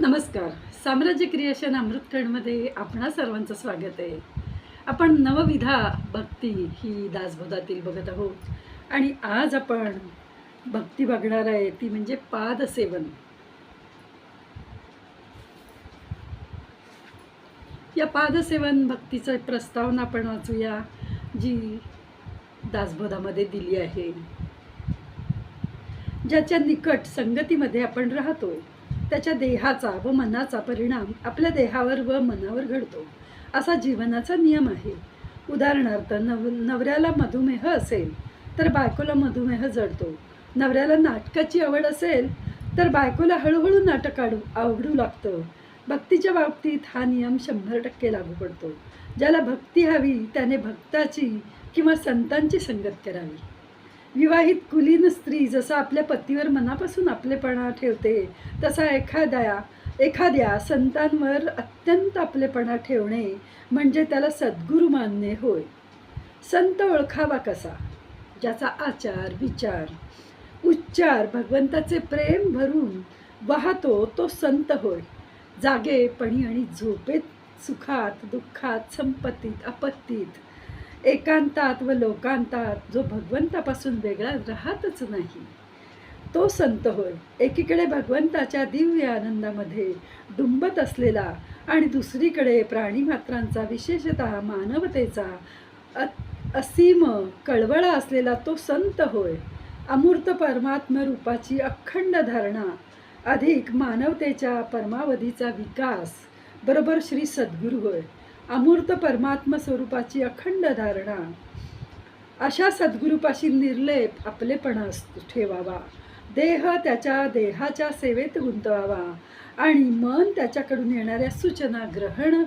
नमस्कार. साम्राज्य क्रिएशन अमृतखंडमध्ये आपणा सर्वांचं स्वागत आहे. आपण नवविधा भक्ती ही दासबोधातील बघत आहोत. आणि आज आपण भक्ती बघणार आहे ती म्हणजे पादसेवन. या पादसेवन भक्तीचं प्रस्तावना आपण वाचूया जी दासबोधामध्ये दिली आहे. ज्याच्या निकट संगतीमध्ये आपण राहतो. त्याच्या देहाचा व मनाचा परिणाम आपल्या देहावर व मनावर घडतो. असा जीवनाचा नियम आहे. उदाहरणार्थ नव नवऱ्याला मधुमेह असेल तर बायकोला मधुमेह जडतो. नवऱ्याला नाटकाची आवड असेल तर बायकोला हळूहळू नाटक काढू आवडू लागतं. भक्तीच्या बाबतीत हा नियम शंभर टक्के लागू पडतो. ज्याला भक्ती हवी त्याने भक्ताची किंवा संतांची संगत करावी. विवाहित कुलीन स्त्री जसं आपल्या पतीवर मनापासून आपलेपणा ठेवते तसा एखाद्या एखाद्या संतांवर अत्यंत आपलेपणा ठेवणे म्हणजे त्याला सद्गुरू मानणे होय. संत ओळखावा कसा? ज्याचा आचार विचार उच्चार भगवंताचे प्रेम भरून वाहतो तो संत होय. जागेपणी आणि झोपेत सुखात दुःखात संपत्तीत आपत्तीत एकांतात व लोकांतात जो भगवंतापासून वेगळा राहतच नाही तो संत होय. एकीकडे भगवंताच्या दिव्य आनंदामध्ये डुंबत असलेला आणि दुसरीकडे प्राणीमात्रांचा विशेषतः मानवतेचा अ- असीम कळवळा असलेला तो संत होय. अमूर्त परमात्म रूपाची अखंड धारणा अधिक मानवतेच्या परमावधीचा विकास बरोबर श्री सद्गुरू होय. अमूर्त परमात्म स्वरूपाची अखंड धारणा. अशा सद्गुरूपाशी निर्लेप आपलेपणा ठेवावा. देह त्याच्या देहाच्या सेवेत गुंतवावा आणि मन त्याच्याकडून येणाऱ्या सूचना ग्रहण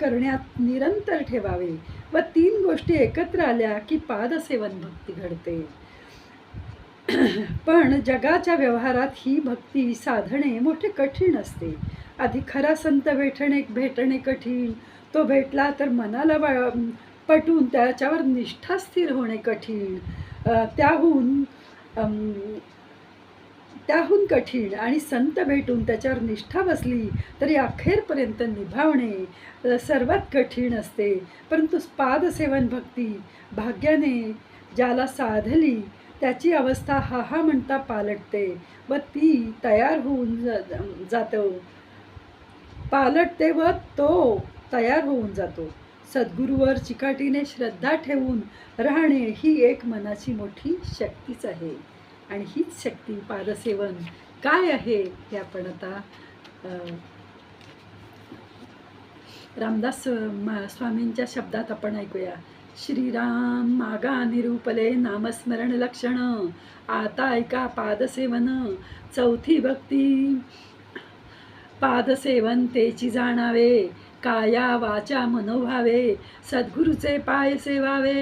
करण्यात निरंतर ठेवावे व तीन गोष्टी एकत्र आल्या की पादसेवन भक्ती घडते. पण जगाच्या व्यवहारात ही भक्ती साधणे मोठे कठीण असते. आधी खरा संत भेटणे भेटणे कठीण तो भेटला तर मनाला वा पटून त्याच्यावर निष्ठा स्थिर होणे कठीण. त्याहून त्याहून कठीण आणि संत भेटून त्याच्यावर निष्ठा बसली तरी अखेरपर्यंत निभावणे सर्वात कठीण असते. परंतु पादसेवन भक्ती भाग्याने ज्याला साधली त्याची अवस्था हा हा म्हणता पालटते व ती तयार होऊन जातो. पालटते व तो तयार होऊन जातो. सद्गुरूवर चिकाटीने श्रद्धा ठेवून राहणे ही एक मनाची मोठी शक्तीच आहे. आणि हीच शक्ती पादसेवन काय आहे हे आपण आता रामदास स्वामींच्या शब्दात आपण ऐकूया. श्रीराम मागा निरूपले नामस्मरण लक्षण आता ऐका पादसेवन चौथी भक्ती. पादसेवन तेची जाणावे काया वाचा मनोभावे सद्गुरूचे पाय सेवावे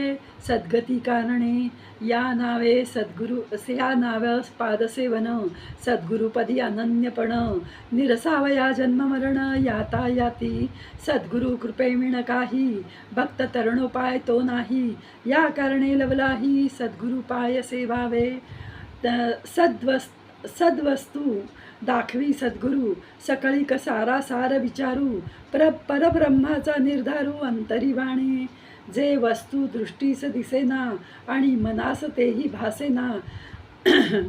सद्गती कारणे या नावे सद्गुरु असे या नाव पादसेवन सद्गुरुपदी अनन्यपण निरसावया जन्ममरण याता याती सद्गुरु कृपेविण काही भक्त तरणोपाय तो नाही या कारणे लवलाही सद्गुरु पाय सेवावे त- सद्वस् सद्वस्तू दाखवी सद्गुरू सकळी कसारा सार विचारू प्र परब्रह्माचा निर्धारू अंतरी वाणे जे वस्तू दृष्टीस दिसेना आणि मनास तेही भासेना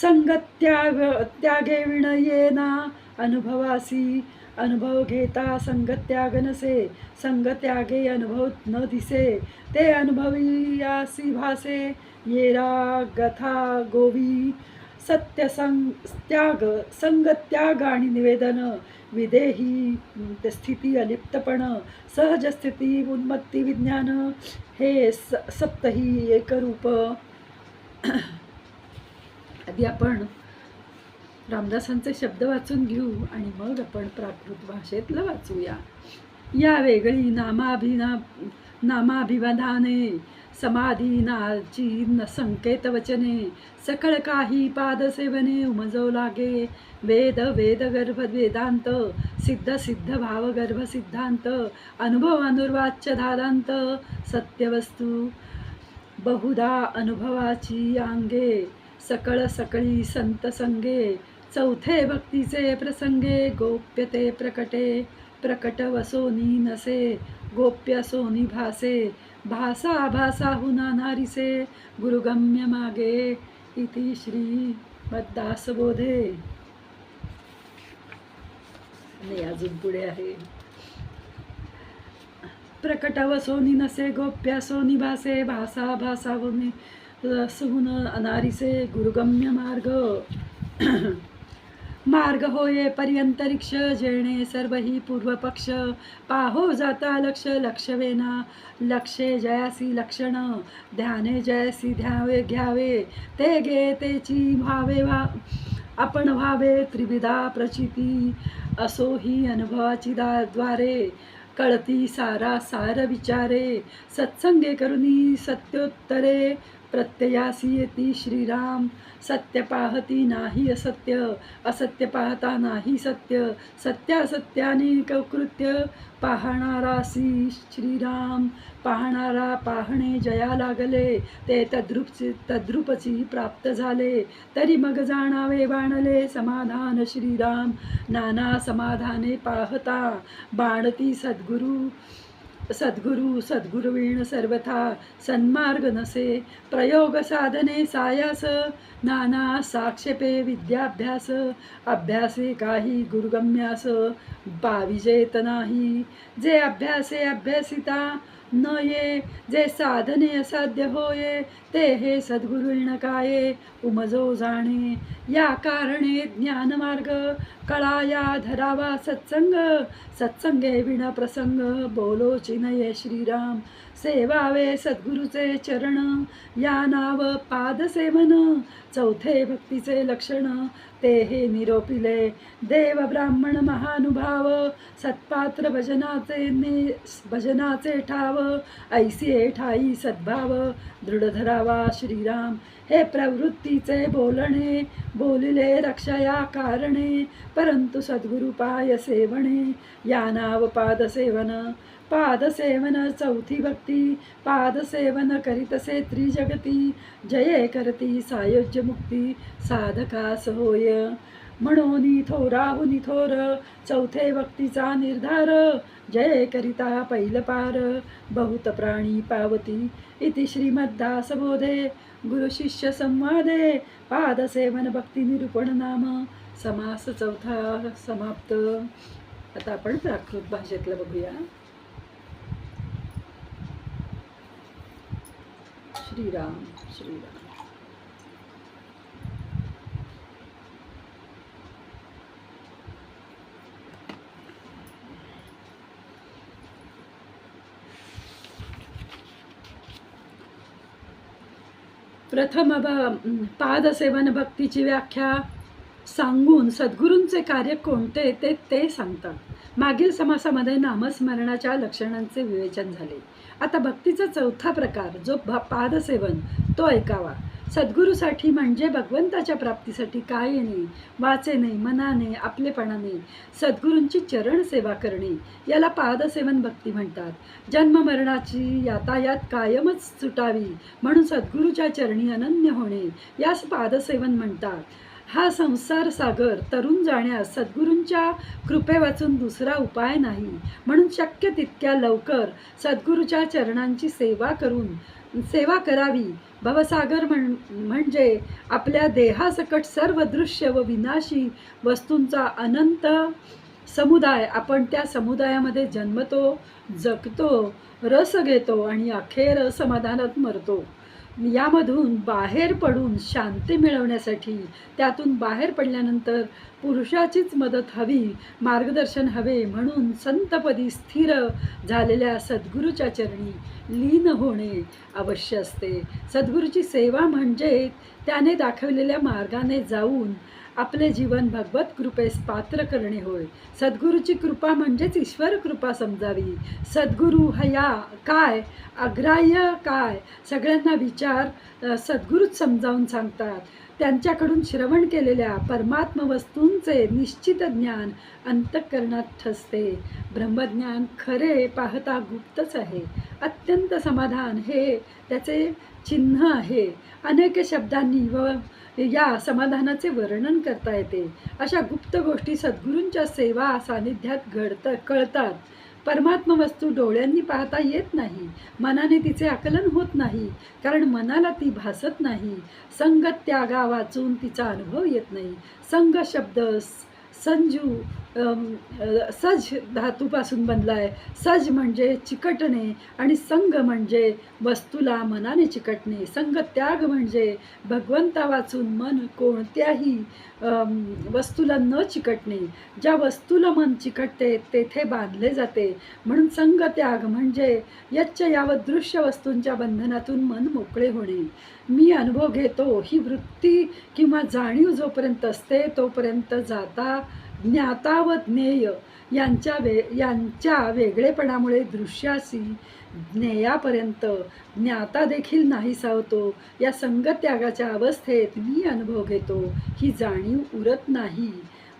संगत्याग त्यागे विण येना अनुभवासी. अनुभव घेता संगत्याग नसे संगत्यागे अनुभव न दिसे ते अनुभवीयासी भासे. येरा गथा गोवी सत्य संग त्याग संगत्याग आणि निवेदन विदेही स्थिती अलिप्तपण सहजस्थिती उन्मत्ती विज्ञान हे स सप्तही एकरूप. आधी आपण रामदासांचे शब्द वाचून घेऊ आणि मग आपण प्राकृत भाषेतलं वाचूया. या वेगळी नामाभिना नामाभिवादाने समाधीनाची न संकेत वचने सकळ काही पादसेवने उमजव लागे. वेद वेद गर्भ वेदांत सिद्ध सिद्ध भाव गर्भ सिद्धांत अनुभव अनुर्वाच्य धारांत सत्यवस्तू बहुधा अनुभवाची अंगे सकळ सकळी संत संगे चौथे भक्तीचे प्रसंगे गोप्यते प्रकटे प्रकट वसोनी नसे गोप्य सोनी भासे भासा भासा हुना नारिसे गुरुगम्य मागे इति श्री मद्दासबोधे नाही अजून पुढे आहे. प्रकटव सोनी नसे गोप्या सोनी भासे भासा भासा होनी अनारिसे गुरुगम्य मार्ग। मार्ग होये पर्यंतरिक्ष जेणे सर्व ही पूर्वपक्ष. पाहो जाता लक्ष लक्षवेना लक्षे जयासी लक्षण ध्याने जयासी ध्यावे घ्यावे. ते गे तेची व्हावे वा. आपण व्हावे त्रिविधा प्रचिती. असो ही अनुभवाची द्वारे. कळती सारा सार विचारे. सत्संगे करुनी सत्योत्तरे. प्रत्ययासी येती श्रीराम. सत्य पाहती नाही असत्य असत्य पाहता नाही सत्य सत्यासत्याने कृत्य. पाहणारासी श्रीराम पाहणारा पाहणे जया लागले ते तद्रूपची तद्रुपची प्राप्त झाले. तरी मग जाणावे बाणले समाधान श्रीराम. नाना समाधाने पाहता बाणती सद्गुरू. सद्गुरु सद्गुरुवीण सर्वथा सन्मार्ग नसे प्रयोग साधने सायास। नाना साक्षेपे विद्याभ्यास अभ्यासे काही गुरुगम्यास बाविजेत नाही। जे अभ्यासे अभ्यासिता न ये जे साधने असाध्य होये ते हे सद्गुरुविण काये उमजो जाणे. या कारणे ज्ञानमार्ग कळा या धरावा सत्संग. सत्संगे विण प्रसंग बोलो चिनये श्रीराम. सेवावे सद्गुरूचे चरण या नाव पादसेवन. चौथे भक्तीचे लक्षण ते हे निरोपिले. देव ब्राह्मण महानुभाव सत्पात्र भजनाचे नि भजनाचे ठाव ऐसी ठाई सद्भाव. दृढधरा गावा श्रीराम हे प्रवृत्तीचे बोलणे बोलिले रक्षया कारणे परंतु सद्गुरु पाय सेवणे. या नाव पादसेवन पादसेवन चौथी भक्ती पादसेवन करीतसे त्रिजगती. जये करती सायोज्य मुक्ती साधकास होय. म्हणून थोराहून थोर चौथे भक्तीचा निर्धार. जय करिता पैलपार बहुत प्राणी पावती. इति श्रीमद्दासबोधे गुरुशिष्य संवादे. पादसेवन भक्ती निरूपण नाम. समास चौथा समाप्त. आता आपण प्राकृत भाषेतलं बघूया. श्रीराम श्रीराम. प्रथम ब पादसेवन भक्तीची व्याख्या सांगून सद्गुरूंचे कार्य कोणते ते ते सांगतात. मागील समासामध्ये नामस्मरणाच्या लक्षणांचे विवेचन झाले. आता भक्तीचा चौथा प्रकार जो भ पादसेवन तो ऐकावा. सद्गुरूसाठी म्हणजे भगवंताच्या प्राप्तीसाठी काय येणे वाचेने मनाने आपलेपणाने सद्गुरूंची चरण सेवा करणे याला पादसेवन भक्ती म्हणतात. जन्म मरणाची यातायात कायमच सुटावी म्हणून सद्गुरूच्या चरणी अनन्य होणे यास पादसेवन म्हणतात. हा संसार सागर तरुण जाण्यास सद्गुरूंच्या कृपे वाचून दुसरा उपाय नाही. म्हणून शक्य तितक्या लवकर सद्गुरूच्या चरणांची सेवा करून सेवा करावी. भवसागर म्हण म्हणजे आपल्या देहासकट सर्व दृश्य व विनाशी वस्तूंचा अनंत समुदाय. आपण त्या समुदायामध्ये जन्मतो जगतो रस घेतो आणि अखेर समाधानात मरतो. यामधून बाहेर पडून शांती मिळवण्यासाठी त्यातून बाहेर पडल्यानंतर पुरुषाचीच मदत हवी मार्गदर्शन हवे म्हणून संतपदी स्थिर झालेल्या सद्गुरूच्या चरणी लीन होणे अवश्य असते. सद्गुरूची सेवा म्हणजे त्याने दाखवलेल्या मार्गाने जाऊन आपले जीवन भगवत कृपेस पात्र करणे होय. सद्गुरूची कृपा म्हणजेच ईश्वर कृपा समजावी. सद्गुरू हया काय अग्राह्य काय? सगळ्यांना विचार सद्गुरूच समजावून सांगतात. त्यांच्याकडून श्रवण केलेल्या परमात्म वस्तूंचे निश्चित ज्ञान अंतःकरणात ठसते. ब्रह्मज्ञान खरे पाहता गुप्तच आहे. अत्यंत समाधान हे त्याचे चिन्ह आहे. अनेक शब्दांनी व या समाधानाचे वर्णन करता येते. अशा गुप्त गोष्टी सद्गुरूंच्या सेवा सानिध्यात घडत कळतात. परमात्म वस्तू डोळ्यांनी पाहता येत नाही. मनाने तिचे आकलन होत नाही. कारण मनाला ती भासत नाही. संग त्यागा वाचून तिचा अनुभव येत नाही. संग शब्द संजू सज धातूपासून बनला आहे सज म्हणजे चिकटणे आणि संग म्हणजे वस्तूला मनाने चिकटणे. संग त्याग म्हणजे भगवंता वाचून मन कोणत्याही वस्तूला न चिकटणे. ज्या वस्तूला मन चिकटते तेथे बांधले जाते. म्हणून संग त्याग म्हणजे यच्च यावत दृश्य वस्तूंच्या बंधनातून मन मोकळे होणे. मी अनुभव घेतो ही वृत्ती किंवा जाणीव जोपर्यंत असते तोपर्यंत जाता ज्ञाता व ज्ञेय यांच्या वे यांच्या वेगळेपणामुळे दृश्यासी ज्ञेयापर्यंत ज्ञाता देखील नाहीसा होतो या संगत्यागाच्या अवस्थेत मी अनुभव घेतो. ही जाणीव उरत नाही.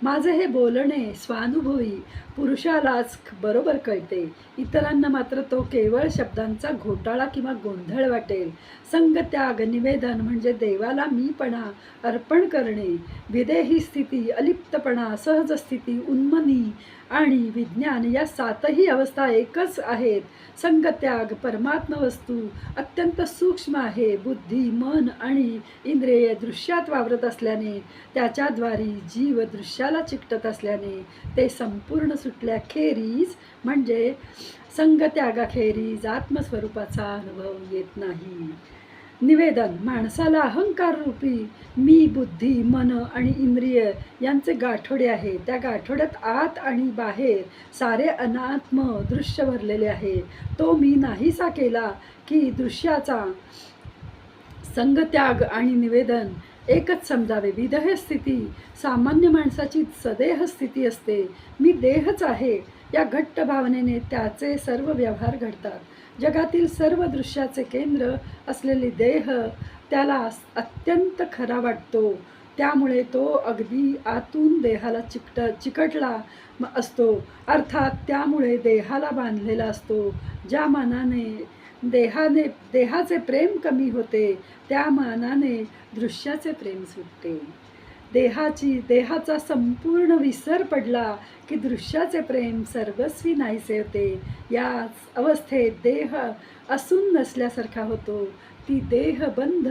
माझं हे बोलणे स्वानुभवी पुरुषालाच बरोबर कळते. इतरांना मात्र तो केवळ शब्दांचा घोटाळा किंवा गोंधळ वाटेल. संगत्याग निवेदन म्हणजे देवाला मीपणा अर्पण करणे. विदेही स्थिती अलिप्तपणा सहज स्थिती उन्मनी आणि विज्ञान या सातही अवस्था एकच आहेत. संगत्याग परमात्म वस्तू अत्यंत सूक्ष्म आहे. बुद्धी मन आणि इंद्रिय दृश्यात वावरत असल्याने त्याच्याद्वारे जीव दृश्याला चिकटत असल्याने ते संपूर्ण सुटल्याखेरीज म्हणजे संगत्यागाखेरीज आत्मस्वरूपाचा अनुभव येत नाही. निवेदन माणसाला अहंकार रूपी मी बुद्धी मन आणि इंद्रिय यांचे गाठोडे आहे. त्या गाठोड्यात आत आणि बाहेर सारे अनात्म दृश्य भरलेले आहे. तो मी नाहीसा केला की दृश्याचा संगत्याग आणि निवेदन एकच समजावे. विदेह स्थिती सामान्य माणसाची सदेह स्थिती असते. मी देहच आहे. या घट्ट भावनेने त्याचे सर्व व्यवहार घडतात. जगातील सर्व दृश्याचे केंद्र असलेली देह त्याला अत्यंत खरा वाटतो. त्यामुळे तो अगदी आतून देहाला चिकट चिकटला असतो. अर्थात त्यामुळे देहाला बांधलेला असतो. ज्या मानाने देहाने देहाचे प्रेम कमी होते त्या मानाने दृश्याचे प्रेम सुटते. देहाची देहाचा संपूर्ण विसर पडला की दृश्याचे प्रेम सर्वस्वी नाहीसे होते. या अवस्थेत देह असून नसल्यासारखा होतो. ती देह बंध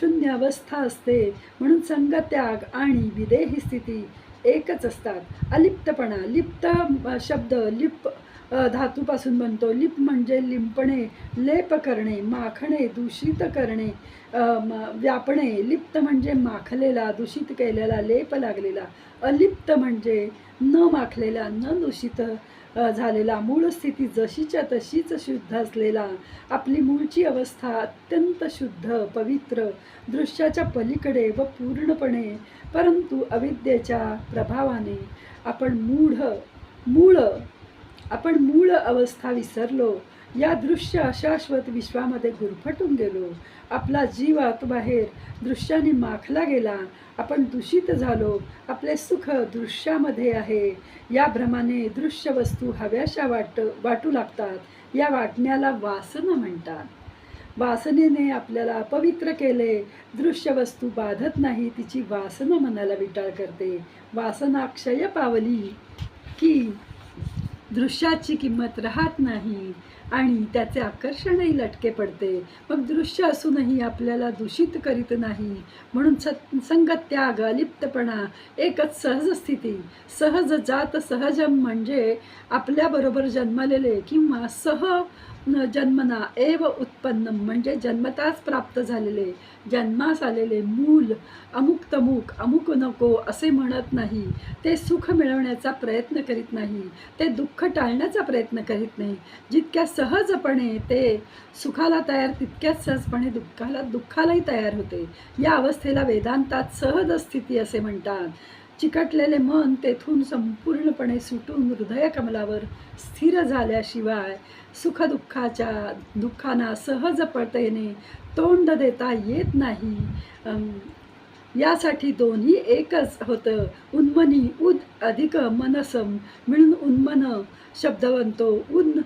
शून्य अवस्था असते म्हणून संगत्याग आणि विदेही स्थिती एकच असतात. अलिप्तपणा लिप्त शब्द लिप धातूपासून बनतो. लिप म्हणजे लिंपणे लेप करणे माखणे दूषित करणे म- व्यापणे. लिप्त म्हणजे माखलेला दूषित केलेला लेप लागलेला. अलिप्त म्हणजे न माखलेला न दूषित झालेला. मूळ स्थिती जशीच्या तशीच शुद्ध असलेला. आपली मूळची अवस्था अत्यंत शुद्ध पवित्र दृश्याच्या पलीकडे व पूर्णपणे परंतु अविद्येच्या प्रभावाने. आपण मूढ मूळ आपण मूळ अवस्था विसरलो. या दृश्य अशाश्वत विश्वामध्ये गुरफटून गेलो. आपला जीव आतबाहेर दृश्याने माखला गेला. आपण दूषित झालो. आपले सुख दृश्यामध्ये आहे. या भ्रमाने दृश्य वस्तू हव्याशा वाट वाटू लागतात. या वाटण्याला वासना म्हणतात. वासनेने आपल्याला अपवित्र केले. दृश्य वस्तू बाधत नाही तिची वासना मनाला विटाळ करते. वासना क्षय पावली की दृश्याची किंमत राहत नाही. आणि त्याचे आकर्षणही लटके पडते. मग दृश्य असूनही आपल्याला दूषित करीत नाही. म्हणून सत संगत त्याग अलिप्तपणा एकच सहज स्थिती. सहज जात सहजम म्हणजे आपल्याबरोबर जन्मलेले किंवा सह जन्मना एव उत्पन्न म्हणजे जन्मताच प्राप्त झालेले. जन्मास आलेले मूल अमुक तमुक अमुक नको असे म्हणत नाही. ते सुख मिळवण्याचा प्रयत्न करीत नाही. ते दुःख टाळण्याचा प्रयत्न करीत नाही. जितक्या सहजपणे ते सुखाला तयार तितक्याच सहजपणे दुःखाला दुःखालाही तयार होते. या अवस्थेला वेदांतात सहज स्थिती असे म्हणतात. चिकटलेले मन तेथून संपूर्णपणे सुटून हृदय कमलावर स्थिर झाल्याशिवाय सुखदुःखाच्या दुःखांना सहजपतेने तोंड देता येत नाही. यासाठी दोन्ही एकच होतं. उन्मनी उद अधिक मनसम. मिळून उन्मन शब्द बनतो उन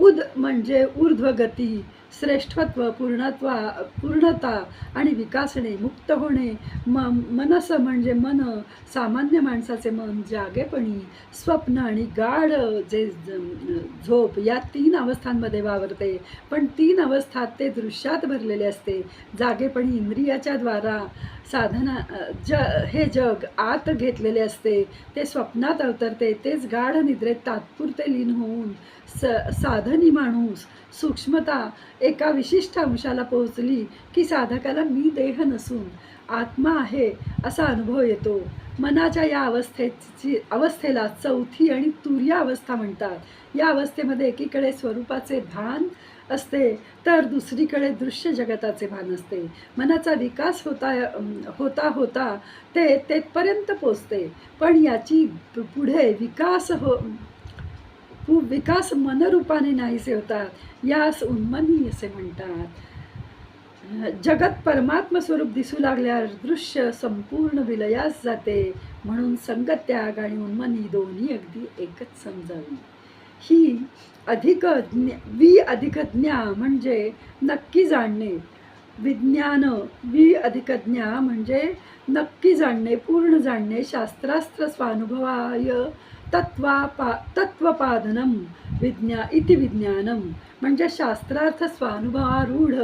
उद म्हणजे ऊर्ध्वगती. श्रेष्ठत्व पूर्णत्वा पूर्णता आणि विकासणे मुक्त होणे म मनस म्हणजे मन सामान्य माणसाचे मन जागेपणी स्वप्न आणि गाढ जे झोप या तीन अवस्थांमध्ये वावरते. पण तीन अवस्थात ते दृश्यात भरलेले असते. जागेपणी इंद्रियाच्या द्वारा साधना ज हे जग आत घेतलेले असते. ते स्वप्नात अवतरते. तेच गाढ निद्रेत तात्पुरते लीन होऊन स साधनी माणूस सूक्ष्मता एका विशिष्ट अंशाला पोहोचली की साधकाला मी देह नसून आत्मा आहे असा अनुभव येतो. मनाच्या या अवस्थेची अवस्थेला चौथी आणि तुर्या अवस्था म्हणतात. या अवस्थेमध्ये एकीकडे स्वरूपाचे भान असते तर दुसरीकडे दृश्य जगताचे भान असते. मनाचा विकास होता होता होता ते तेथपर्यंत पोचते पण याची पुढे विकास हो खूप विकास मनरूपाने नाहीसे होतात यास उन्मनी असे म्हणतात. जगत परमात्म स्वरूप दिसू लागल्यावर दृश्य संपूर्ण विलयास जाते म्हणून संगत्याग आणि उन्मनी दोन्ही अगदी एकच समजावी. ही अधिक ज्ञ वि अधिक ज्ञा म्हणजे नक्की जाणणे. विज्ञान वि अधिक ज्ञा म्हणजे नक्की जाणणे पूर्ण जाणणे शास्त्रास्त्र स्वानुभवाय तत्वा पा तत्वपादनम विज्ञा इति विज्ञानम म्हणजे शास्त्रार्थ स्वानुभवारूढ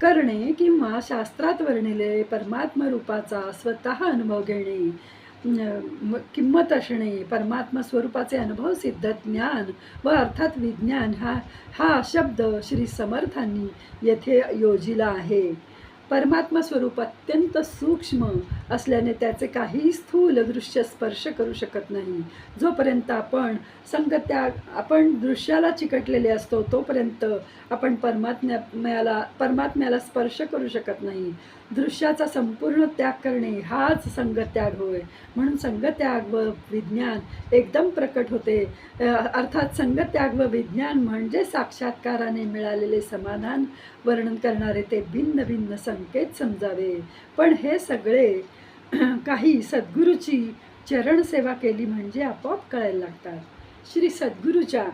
करणे किंवा शास्त्रात वर्णिले परमात्म रूपाचा स्वतः अनुभव घेणे म- किंमत असणे परमात्मा स्वरूपाचे अनुभव सिद्ध ज्ञान व अर्थात विज्ञान हा हा शब्द श्री समर्थांनी येथे योजिला आहे. परमात्मा स्वरूप अत्यंत सूक्ष्म असल्याने त्याचे काही स्थूल दृश्य स्पर्श करू शकत नाही. जोपर्यंत आपण संगत्या आपण दृश्याला चिकटलेले असतो तोपर्यंत आपण परमात्म्याला परमात्म्याला स्पर्श करू शकत नाही. दृश्याचा संपूर्ण त्याग करणे हाच संगत्याग होय. म्हणून संगत्याग व विज्ञान एकदम प्रकट होते. अर्थात संगत्याग व विज्ञान म्हणजे साक्षात्काराने मिळालेले समाधान वर्णन करणारे ते भिन्न भिन्न संकेत समजावे. पण हे सगळे काही सद्गुरूची चरणसेवा केली म्हणजे आपोआप कळायला लागतात. श्री सद्गुरूच्या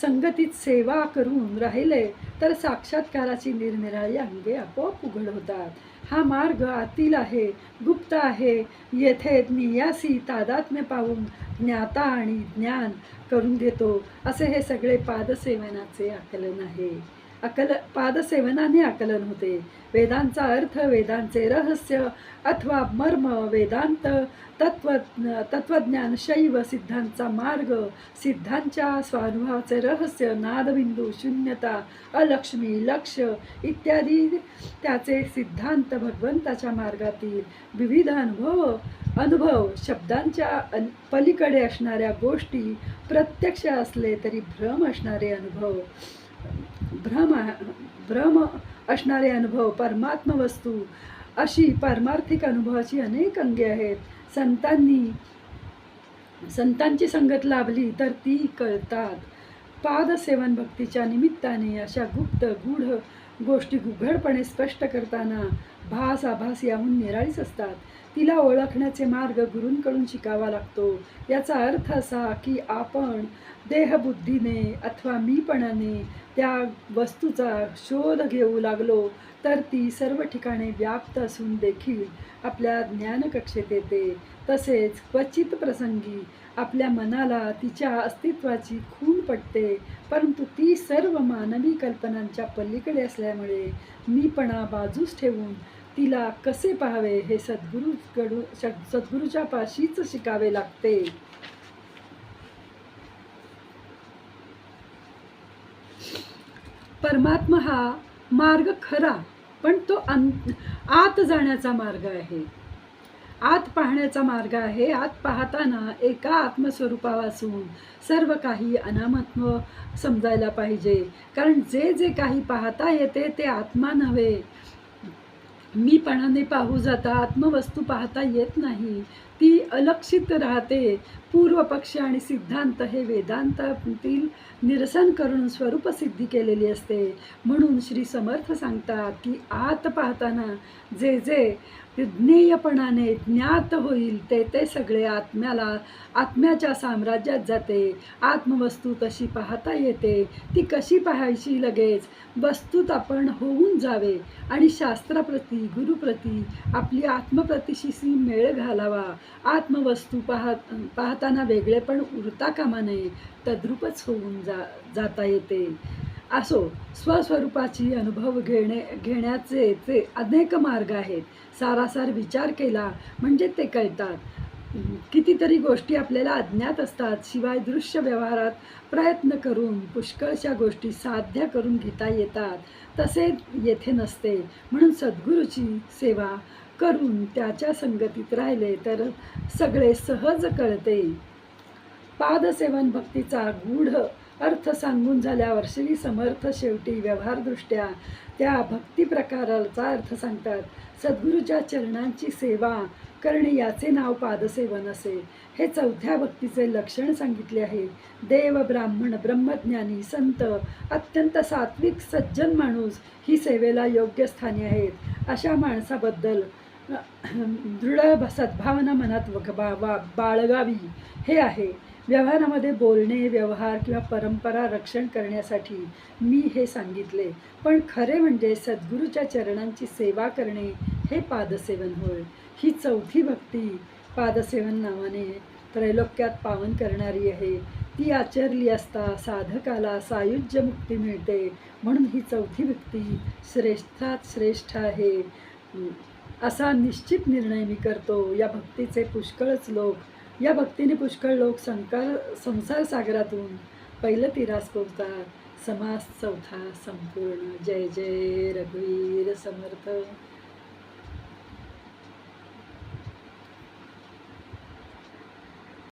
संगतीत सेवा करून राहिले तर साक्षात्काराची निरनिराळी अंगे आपोआप उघड होतात. हा मार्ग आतील आहे गुप्त आहे. येथे नियासी तादात्म्य पाहून ज्ञाता आणि ज्ञान करून घेतो. असे हे सगळे पादसेवनाचे आकलन आहे. अकल पादसेवनाने आकलन होते. वेदांचा अर्थ वेदांचे रहस्य अथवा मर्म वेदांत तत्व तत्वज्ञान शैव सिद्धांचा मार्ग सिद्धांच्या स्वानुभवाचे रहस्य नादबिंदू शून्यता अलक्ष्मी लक्ष इत्यादी त्याचे सिद्धांत भगवंताच्या मार्गातील विविध अनुभव अनुभव शब्दांच्या अन पलीकडे असणाऱ्या गोष्टी प्रत्यक्ष असले तरी भ्रम असणारे अनुभव. भ्रम भ्रम असणारे अनुभव परमात्म वस्तू अशी पारमार्थिक अनुभवाची अनेक अंगे आहेत. संतांनी संतांची संगत लाभली तर ती कळतात. पादसेवन भक्तीच्या निमित्ताने अशा गुप्त गूढ गोष्टी उघडपणे स्पष्ट करताना भास आभास याहून निराळीच असतात. तिला ओळखण्याचे मार्ग गुरूंकडून शिकावा लागतो. याचा अर्थ असा की आपण देहबुद्धीने अथवा मीपणाने त्या वस्तूचा शोध घेऊ लागलो तर ती सर्व ठिकाणी व्याप्त असून देखील आपल्या ज्ञानकक्षेत येते. तसेच क्वचित प्रसंगी आपल्या मनाला तिच्या अस्तित्वाची खूण पटते परंतु ती सर्व मानवी कल्पनांच्या पलीकडे असल्यामुळे मीपणा बाजूस ठेवून तिला कसे पाहावे हे सद्गुरूकडून सद्गुरूच्या पाशीच शिकावे लागते. परमात्मा हा मार्ग खरा पण तो अं आत जाण्याचा मार्ग आहे. आत पाहण्याचा मार्ग आहे. आत पाहताना एका आत्मस्वरूपापासून सर्व काही अनामत्व समजायला पाहिजे. कारण जे जे काही पाहता येते ते आत्मा नव्हे. मीपणाने पाहू जाता आत्मवस्तू पाहता येत नाही. ती अलक्षित राहते. पूर्वपक्ष आणि सिद्धांत हे वेदांतातील निरसन करून स्वरूपसिद्धी केलेली असते. म्हणून श्री समर्थ सांगतात की आत पाहताना जे जे ज्ञेयपणाने ज्ञात होईल ते ते सगळे आत्म्याला आत्म्याच्या साम्राज्यात जाते. आत्मवस्तू तशी पाहता येते ती कशी पाहायची लगेच? वस्तूत आपण होऊन जावे आणि शास्त्राप्रती गुरुप्रती आपली आत्मप्रतिशीशी मेळ घालावा. आत्मवस्तू पाहत पाहताना वेगळेपण उरता कामा नये तद्रूपच होऊन जा जाता येते. असो स्वस्वरूपाची अनुभव घेणे घेण्याचे ते अनेक मार्ग आहेत. सारासार विचार केला म्हणजे ते कळतात. कितीतरी गोष्टी आपल्याला अज्ञात असतात शिवाय दृश्य व्यवहारात प्रयत्न करून पुष्कळशा गोष्टी साध्य करून घेता येतात. तसे येथे नसते. म्हणून सद्गुरूची सेवा करून त्याच्या संगतीत राहिले तर सगळे सहज कळते. पादसेवन भक्तीचा गूढ अर्थ सांगून झाल्यावर श्री समर्थ शेवटी व्यवहारदृष्ट्या त्या भक्ती प्रकाराचा अर्थ सांगतात. सद्गुरूच्या चरणांची सेवा करणे याचे नाव पादसेवन असे. हे चौथ्या भक्तीचे लक्षण सांगितले आहे. देव ब्राह्मण ब्रह्मज्ञानी संत अत्यंत सात्विक सज्जन माणूस ही सेवेला योग्य स्थानी आहेत. अशा माणसाबद्दल दृढ सद्भावना मनात वग- बा बाळगावी हे आहे. व्यवहारामध्ये बोलणे व्यवहार किंवा परंपरा रक्षण करण्यासाठी मी हे सांगितले. पण खरे म्हणजे सद्गुरूच्या चरणांची सेवा करणे हे पादसेवन होय. ही चौथी भक्ती पादसेवन नावाने त्रैलोक्यात पावन करणारी आहे. ती आचरली असता साधकाला सायुज्य मुक्ती मिळते म्हणून ही चौथी भक्ती श्रेष्ठात श्रेष्ठ आहे. असा निश्चित निर्णय मी करतो. या भक्तीचे पुष्कळच लोक या भक्तीने पुष्कळ लोक संकार संसार सागरातून पहिलं तिरास पोचतात समास चौथा संपूर्ण. जय जय. रघुवीर समर्थ.